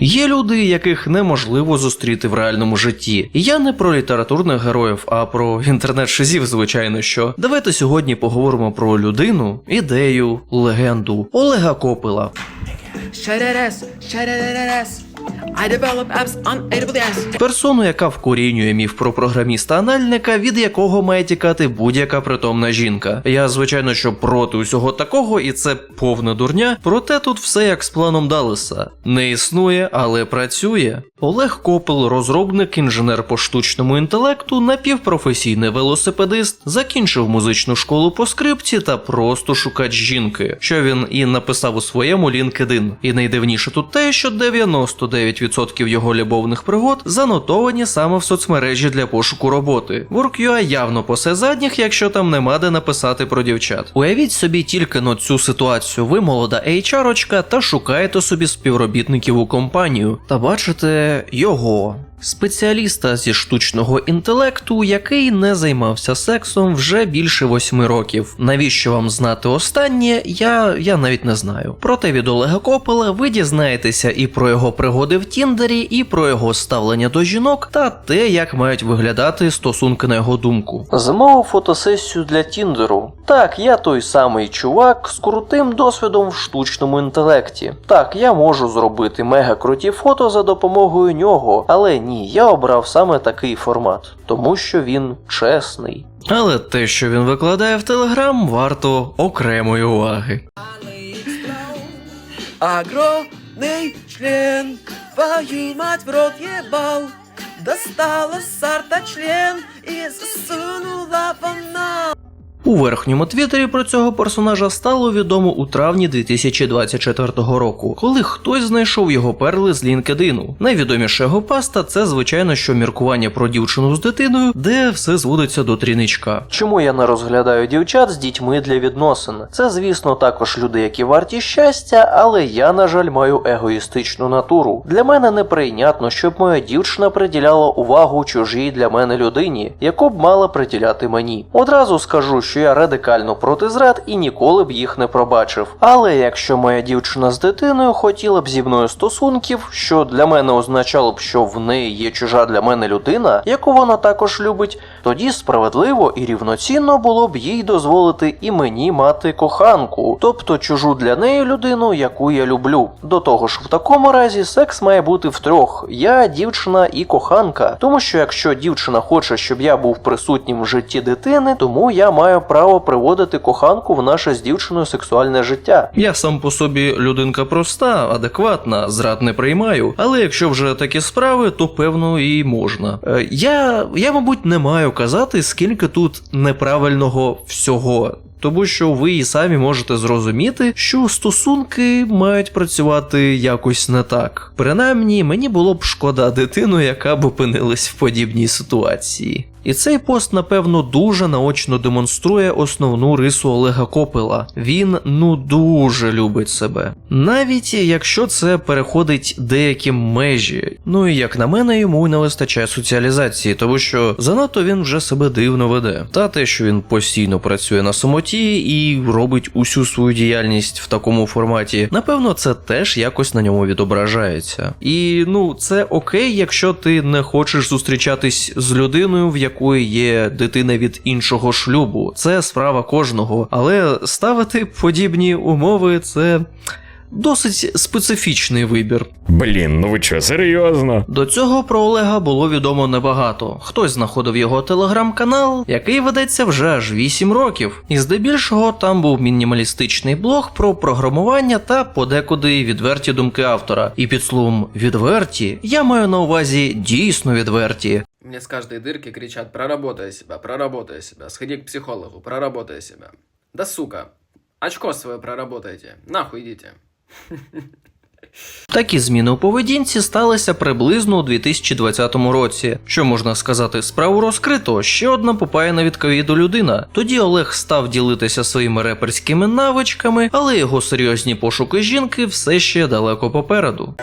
Є люди, яких неможливо зустріти в реальному житті. І я не про літературних героїв, а про інтернет-шизів, звичайно що. Давайте сьогодні поговоримо про людину, ідею, легенду Олега Копила. Shredders, shredders. Персону, яка вкорінює міф про програміста-анальника, від якого має тікати будь-яка притомна жінка. Я, звичайно, що проти усього такого, і це повна дурня. Проте тут все як з планом Далеса. Не існує, але працює. Олег Копел, розробник, інженер по штучному інтелекту, напівпрофесійний велосипедист, закінчив музичну школу по скрипці та просто шукач жінки, що він і написав у своєму LinkedIn. І найдивніше тут те, що 99% його любовних пригод занотовані саме в соцмережі для пошуку роботи. Work.ua явно посе задніх, якщо там нема де написати про дівчат. Уявіть собі тільки на цю ситуацію. Ви молода HR-очка та шукаєте собі співробітників у компанію та бачите його. Спеціаліста зі штучного інтелекту, який не займався сексом вже більше восьми років. Навіщо вам знати останнє, я, я навіть не знаю. Проте від Олега Копела ви дізнаєтеся і про його пригоди в Тіндері, і про його ставлення до жінок, та те, як мають виглядати стосунки на його думку. Замовив фотосесію для Тіндеру. Так, я той самий чувак з крутим досвідом в штучному інтелекті. Так, я можу зробити мега круті фото за допомогою нього, але ні, я обрав саме такий формат, тому що він чесний. Але те, що він викладає в Телеграм, варто окремої уваги. Огромный член, твою мать в рот ебал. Достала с арта член и засунула вона. У верхньому твіттері про цього персонажа стало відомо у травні 2024 року, коли хтось знайшов його перли з LinkedIn. Найвідоміша його паста це звичайно, що міркування про дівчину з дитиною, де все зводиться до тріничка. Чому я не розглядаю дівчат з дітьми для відносин? Це, звісно, також люди, які варті щастя, але я, на жаль, маю егоїстичну натуру. Для мене неприйнятно, щоб моя дівчина приділяла увагу чужій для мене людині, яку б мала приділяти мені. Одразу скажу, що я радикально проти зрад і ніколи б їх не пробачив. Але якщо моя дівчина з дитиною хотіла б зі мною стосунків, що для мене означало б, що в неї є чужа для мене людина, яку вона також любить, тоді справедливо і рівноцінно було б їй дозволити і мені мати коханку, тобто чужу для неї людину, яку я люблю. До того ж, в такому разі секс має бути втрьох: я, дівчина і коханка. Тому що якщо дівчина хоче, щоб я був присутнім в житті дитини, тому я маю право приводити коханку в наше з дівчиною сексуальне життя. Я сам по собі людинка проста, адекватна, зрад не приймаю. Але якщо вже такі справи, то певно і можна. Е, я, я, мабуть, не маю казати, скільки тут неправильного всього. Тому що ви і самі можете зрозуміти, що стосунки мають працювати якось не так. Принаймні, мені було б шкода дитину, яка б опинилась в подібній ситуації. І цей пост, напевно, дуже наочно демонструє основну рису Олега Копила. Він ну дуже любить себе. Навіть якщо це переходить деякі межі. Ну і як на мене, йому не вистачає соціалізації, тому що занадто він вже себе дивно веде. Та те, що він постійно працює на самоті і робить усю свою діяльність в такому форматі, напевно, це теж якось на ньому відображається. І ну, це окей, якщо ти не хочеш зустрічатись з людиною, в якої є дитина від іншого шлюбу. Це справа кожного, але ставити подібні умови це. Досить специфічний вибір. Блін, ну ви чо, серйозно? До цього про Олега було відомо небагато. Хтось знаходив його телеграм-канал, який ведеться вже аж 8 років. І здебільшого там був мінімалістичний блог про програмування та подекуди відверті думки автора. І під словом відверті я маю на увазі дійсно відверті. Мне с каждой дырки кричат «проработай себя, проработай себя, сходи к психологу, проработай себя». Да сука, очко свое проработайте, нахуй идите. Такі зміни у поведінці сталися приблизно у 2020 році. Що можна сказати, справу розкрито. Ще одна попаяна від ковіду людина. Тоді Олег став ділитися своїми реперськими навичками, але його серйозні пошуки жінки все ще далеко попереду.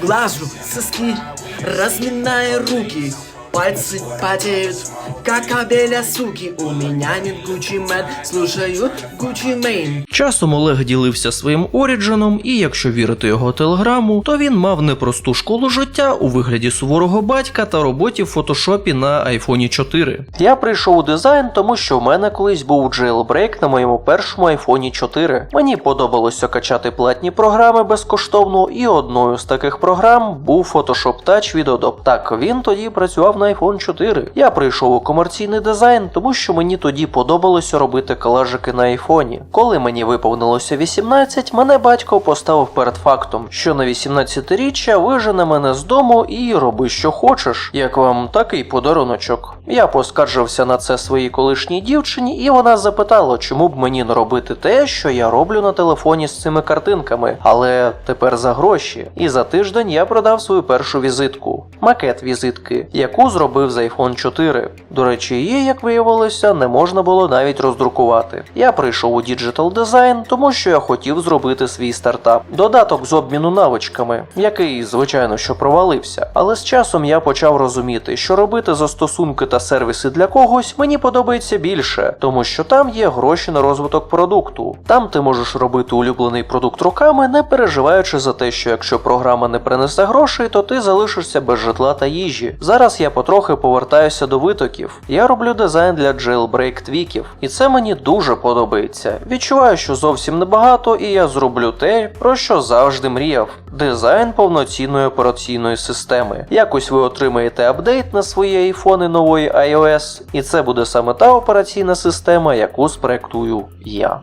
Глажу соски, разминая руки. Пальцы потеют, как кабеля суки. У меня нет Gucci Man, слушаю Gucci Mane. Часом Олег ділився своїм оріджином, і якщо вірити його телеграму, то він мав непросту школу життя у вигляді суворого батька та роботі в фотошопі на айфоні 4. Я прийшов у дизайн, тому що в мене колись був джейлбрейк на моєму першому айфоні 4. Мені подобалося качати платні програми безкоштовно, і одною з таких програм був Photoshop Touch від Adobe. Так, він тоді працював на iPhone 4. Я прийшов у комерційний дизайн, тому що мені тоді подобалося робити колажики на айфоні. Коли мені виповнилося 18, мене батько поставив перед фактом, що на 18-річчя вижене мене з дому і роби що хочеш, як вам такий подаруночок. Я поскаржився на це своїй колишній дівчині, і вона запитала, чому б мені не робити те, що я роблю на телефоні з цими картинками, але тепер за гроші. І за тиждень я продав свою першу візитку, макет візитки, яку зробив з iPhone 4. До речі, її, як виявилося, не можна було навіть роздрукувати. Я прийшов у діджитал дизайн, тому що я хотів зробити свій стартап, додаток з обміну навичками, який, звичайно, що провалився. Але з часом я почав розуміти, що робити застосунки та сервіси для когось мені подобається більше, тому що там є гроші на розвиток продукту. Там ти можеш робити улюблений продукт руками, не переживаючи за те, що якщо програма не принесе грошей, то ти залишишся без житла та їжі. Зараз я потрохи повертаюся до витоків. Я роблю дизайн для jailbreak твіків, і це мені дуже подобається. Відчуваю, що зовсім небагато, і я зроблю те, про що завжди мріяв. Дизайн повноцінної операційної системи. Якось ви отримаєте апдейт на свої айфони нової iOS, і це буде саме та операційна система, яку спроектую я.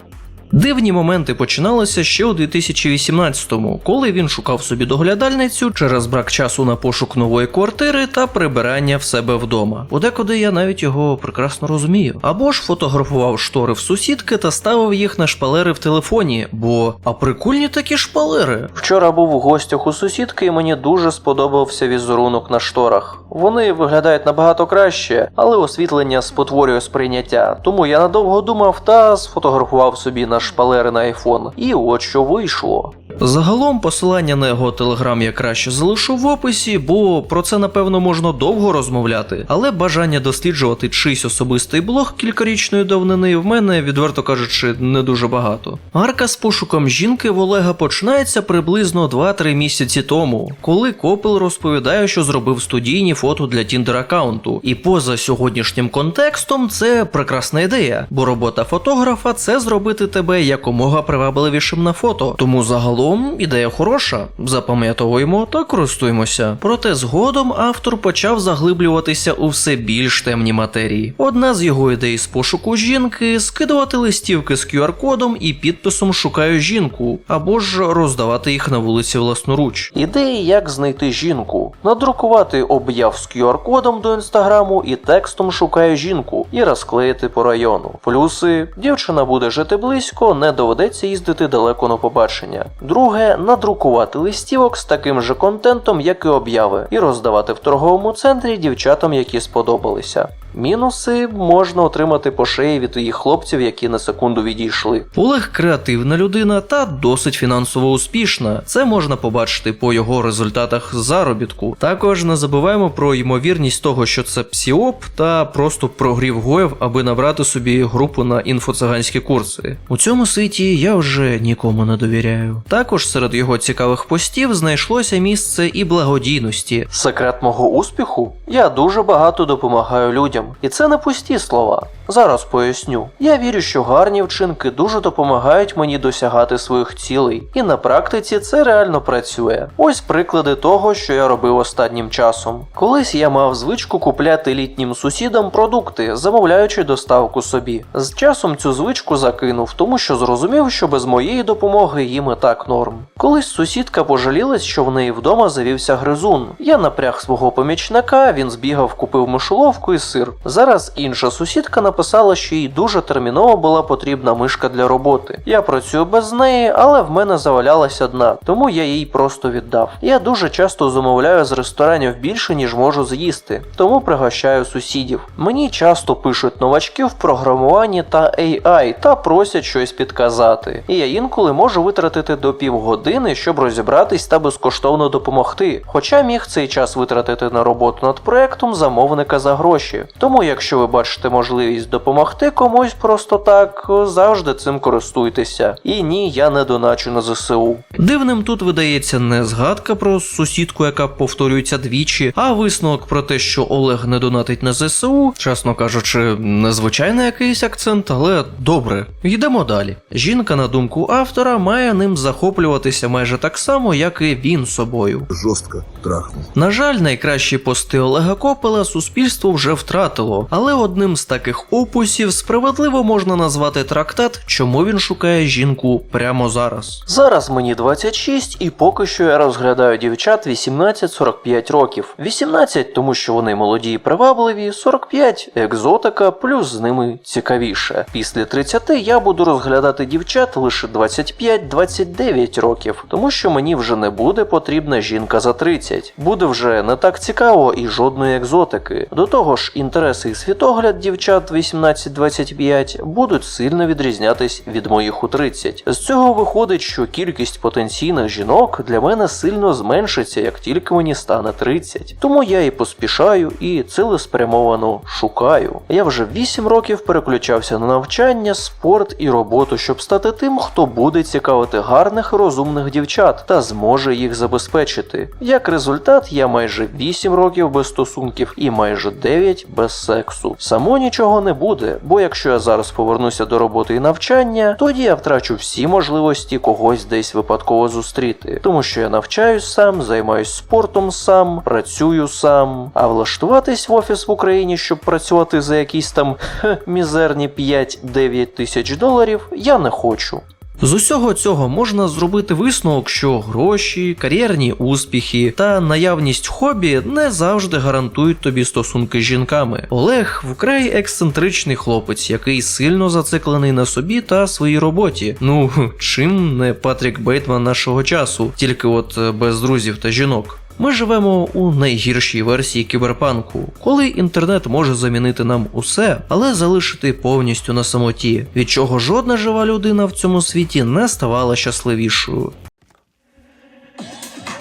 Дивні моменти починалися ще у 2018-му, коли він шукав собі доглядальницю через брак часу на пошук нової квартири та прибирання в себе вдома. Подекуди я навіть його прекрасно розумію. Або ж фотографував штори в сусідки та ставив їх на шпалери в телефоні, бо а прикольні такі шпалери. Вчора був у гостях у сусідки, і мені дуже сподобався візерунок на шторах. Вони виглядають набагато краще, але освітлення спотворює сприйняття. Тому я надовго думав та сфотографував собі на шпалери на iPhone. І от що вийшло. Загалом посилання на його телеграм я краще залишу в описі, бо про це напевно можна довго розмовляти. Але бажання досліджувати чийсь особистий блог кількарічної давнини в мене, відверто кажучи, не дуже багато. Арка з пошуком жінки в Олега починається приблизно 2-3 місяці тому, коли Копел розповідає, що зробив студійні фото для Тіндер аккаунту. І поза сьогоднішнім контекстом це прекрасна ідея, бо робота фотографа це зробити тебе якомога привабливішим на фото. Тому загалом ідея хороша, запам'ятовуємо та користуємося. Проте згодом автор почав заглиблюватися у все більш темні матерії. Одна з його ідей з пошуку жінки скидувати листівки з QR-кодом і підписом Шукаю жінку, або ж роздавати їх на вулиці власноруч. Ідеї, як знайти жінку, надрукувати об'яв з QR-кодом до інстаграму і текстом Шукаю жінку і розклеїти по району. Плюси дівчина буде жити близько, не доведеться їздити далеко на побачення. Друге, надрукувати листівок з таким же контентом, як і обяви, і роздавати в торговому центрі дівчатам, які сподобалися. Мінуси можна отримати по шиї від їх хлопців, які на секунду відійшли. Олег креативна людина та досить фінансово успішна. Це можна побачити по його результатах заробітку. Також не забуваємо про ймовірність того, що це псіоп та просто прогрів гоїв, аби набрати собі групу на інфоциганські курси. У цьому світі я вже нікому не довіряю. Також серед його цікавих постів знайшлося місце і благодійності. Секрет мого успіху? Я дуже багато допомагаю людям, і це не пусті слова. Зараз поясню. Я вірю, що гарні вчинки дуже допомагають мені досягати своїх цілей, і на практиці це реально працює. Ось приклади того, що я робив останнім часом. Колись я мав звичку купляти літнім сусідам продукти, замовляючи доставку собі. З часом цю звичку закинув, тому що зрозумів, що без моєї допомоги їм і так норм. Колись сусідка пожалілась, що в неї вдома завівся гризун. Я напряг свого помічника, він збігав, купив мишоловку і сир. Зараз інша сусідка, написала, що їй дуже терміново була потрібна мишка для роботи. Я працюю без неї, але в мене завалялась одна, тому я їй просто віддав. Я дуже часто замовляю з ресторанів більше, ніж можу з'їсти, тому пригощаю сусідів. Мені часто пишуть новачки в програмуванні та AI та просять щось підказати. І я інколи можу витратити до півгодини, щоб розібратись та безкоштовно допомогти. Хоча міг цей час витратити на роботу над проектом замовника за гроші. Тому, якщо ви бачите можливість допомогти комусь просто так, завжди цим користуйтеся. І ні, я не доначу на ЗСУ. Дивним тут видається не згадка про сусідку, яка повторюється двічі, а висновок про те, що Олег не донатить на ЗСУ, чесно кажучи, незвичайний якийсь акцент, але добре. Йдемо далі. Жінка, на думку автора, має ним захоплюватися майже так само, як і він собою. жестко трахнул. На жаль, найкращі пости Олега Копела суспільство вже втратило, але одним з таких опусів справедливо можна назвати трактат, чому він шукає жінку прямо зараз. Зараз мені 26, і поки що я розглядаю дівчат 18-45 років. 18, тому що вони молоді і привабливі, 45 екзотика, плюс з ними цікавіше. Після 30 я буду розглядати дівчат лише 25-29 років, тому що мені вже не буде потрібна жінка за 30. Буде вже не так цікаво і жодної екзотики. До того ж, інтереси і світогляд дівчат 18-25 будуть сильно відрізнятись від моїх у 30. З цього виходить, що кількість потенційних жінок для мене сильно зменшиться, як тільки мені стане 30. Тому я і поспішаю, і цілеспрямовано шукаю. Я вже 8 років переключався на навчання, спорт і роботу, щоб стати тим, хто буде цікавити гарних розумних дівчат та зможе їх забезпечити. Як результат, я майже 8 років без стосунків і майже 9 без сексу. Само нічого не буде, бо якщо я зараз повернуся до роботи і навчання, тоді я втрачу всі можливості когось десь випадково зустріти, тому що я навчаюсь сам, займаюсь спортом сам, працюю сам. А влаштуватись в офіс в Україні, щоб працювати за якісь там хе, мізерні 5-9 тисяч доларів, я не хочу. З усього цього можна зробити висновок, що гроші, кар'єрні успіхи та наявність хобі не завжди гарантують тобі стосунки з жінками. Олег вкрай ексцентричний хлопець, який сильно зациклений на собі та своїй роботі. Ну чим не Патрік Бейтман нашого часу, тільки от е, без друзів та жінок. Ми живемо у найгіршій версії кіберпанку, коли інтернет може замінити нам усе, але залишити повністю на самоті, від чого жодна жива людина в цьому світі не ставала щасливішою.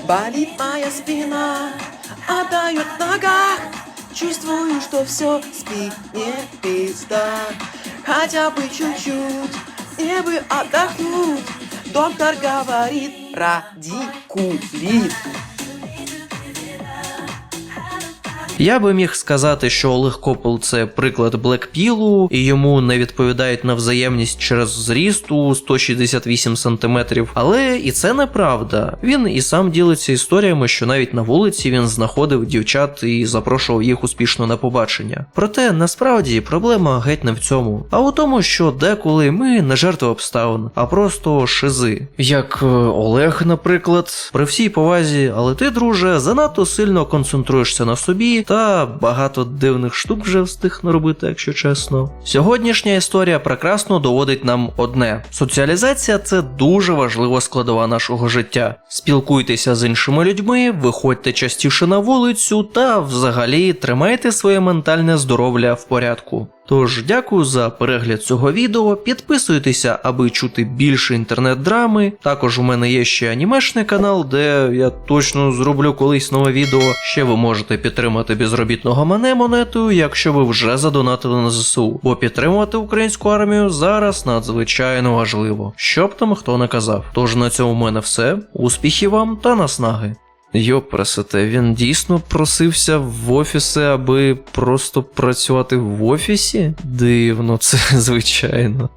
Болит моя спина, отдает в ногах. Чувствую, что все спине пизда. Хотя чуть-чуть, мне бы отдохнуть. Доктор говорит, радикулит Я би міг сказати, що Олег Копел це приклад Блекпілу, і йому не відповідають на взаємність через зріст у 168 см, але і це неправда. Він і сам ділиться історіями, що навіть на вулиці він знаходив дівчат і запрошував їх успішно на побачення. Проте насправді проблема геть не в цьому, а у тому, що деколи ми не жертви обставин, а просто шизи. Як е, Олег, наприклад, при всій повазі, але ти, друже, занадто сильно концентруєшся на собі та багато дивних штук вже встиг наробити, якщо чесно. Сьогоднішня історія прекрасно доводить нам одне: соціалізація це дуже важлива складова нашого життя. Спілкуйтеся з іншими людьми, виходьте частіше на вулицю та взагалі тримайте своє ментальне здоров'я в порядку. Тож дякую за перегляд цього відео. Підписуйтеся, аби чути більше інтернет-драми. Також у мене є ще анімешний канал, де я точно зроблю колись нове відео. Ще ви можете підтримати безробітного мене монетою, якщо ви вже задонатили на ЗСУ. Бо підтримувати українську армію зараз надзвичайно важливо. Щоб там хто не казав. Тож на цьому в мене все. Успіхів вам та наснаги. Йопресете, він дійсно просився в офіси, аби просто працювати в офісі? Дивно, це звичайно.